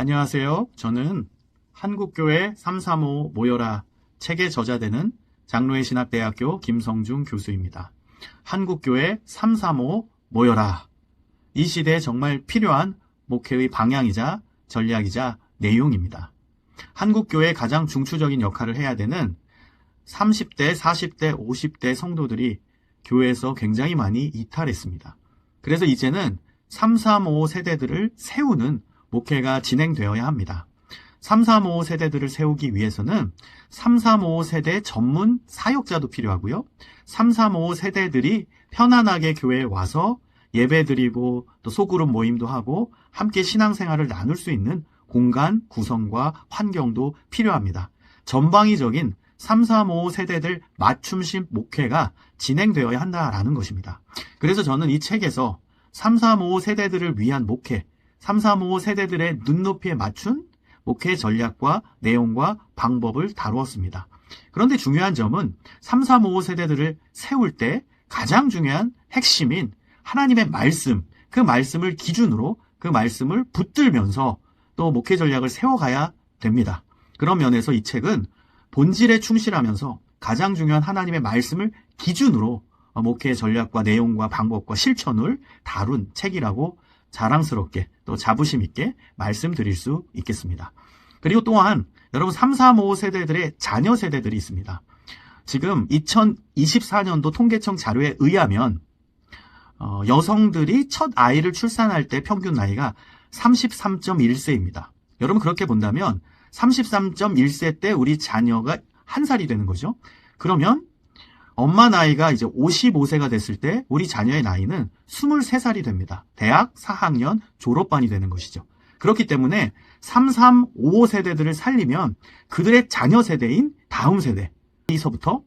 안녕하세요. 저는 한국교회 335 모여라 책의 저자되는 장로회 신학대학교 김성중 교수입니다. 한국교회 335 모여라. 이 시대에 정말 필요한 목회의 방향이자 전략이자 내용입니다. 한국교회의 가장 중추적인 역할을 해야 되는 30대, 40대, 50대 성도들이 교회에서 굉장히 많이 이탈했습니다. 그래서 이제는 335 세대들을 세우는 목회가 진행되어야 합니다. 335 세대들을 세우기 위해서는 335 세대 전문 사역자도 필요하고요. 335 세대들이 편안하게 교회에 와서 예배 드리고 또 소그룹 모임도 하고 함께 신앙생활을 나눌 수 있는 공간 구성과 환경도 필요합니다. 전방위적인 335 세대들 맞춤식 목회가 진행되어야 한다라는 것입니다. 그래서 저는 이 책에서 335 세대들을 위한 목회, 335 세대들의 눈높이에 맞춘 목회 전략과 내용과 방법을 다루었습니다. 그런데 중요한 점은 335 세대들을 세울 때 가장 중요한 핵심인 하나님의 말씀, 그 말씀을 기준으로 그 말씀을 붙들면서 또 목회 전략을 세워가야 됩니다. 그런 면에서 이 책은 본질에 충실하면서 가장 중요한 하나님의 말씀을 기준으로 목회 전략과 내용과 방법과 실천을 다룬 책이라고 자랑스럽게 또 자부심 있게 말씀드릴 수 있겠습니다. 그리고 또한 여러분 3, 4, 5 세대들의 자녀 세대들이 있습니다. 지금 2024년도 통계청 자료에 의하면 어, 여성들이 첫 아이를 출산할 때 평균 나이가 33.1세입니다. 여러분 그렇게 본다면 33.1세 때 우리 자녀가 한 살이 되는 거죠. 그러면 엄마 나이가 이제 55세가 됐을 때 우리 자녀의 나이는 23살이 됩니다. 대학 4학년 졸업반이 되는 것이죠. 그렇기 때문에 3, 3, 5 세대들을 살리면 그들의 자녀 세대인 다음 세대에서부터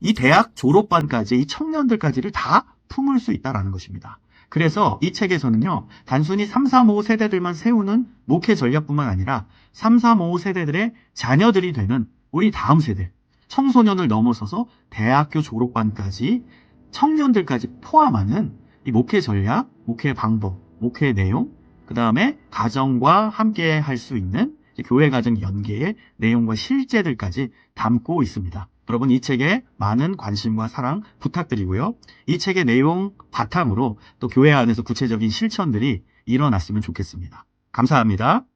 이 대학 졸업반까지 이 청년들까지를 다 품을 수 있다라는 것입니다. 그래서 이 책에서는요, 단순히 3, 3, 5 세대들만 세우는 목회 전략뿐만 아니라 3, 3, 5 세대들의 자녀들이 되는 우리 다음 세대, 청소년을 넘어서서 대학교 졸업반까지 청년들까지 포함하는 이 목회 전략, 목회 방법, 목회 내용, 그 다음에 가정과 함께 할 수 있는 교회 가정 연계의 내용과 실제들까지 담고 있습니다. 여러분 이 책에 많은 관심과 사랑 부탁드리고요. 이 책의 내용 바탕으로 또 교회 안에서 구체적인 실천들이 일어났으면 좋겠습니다. 감사합니다.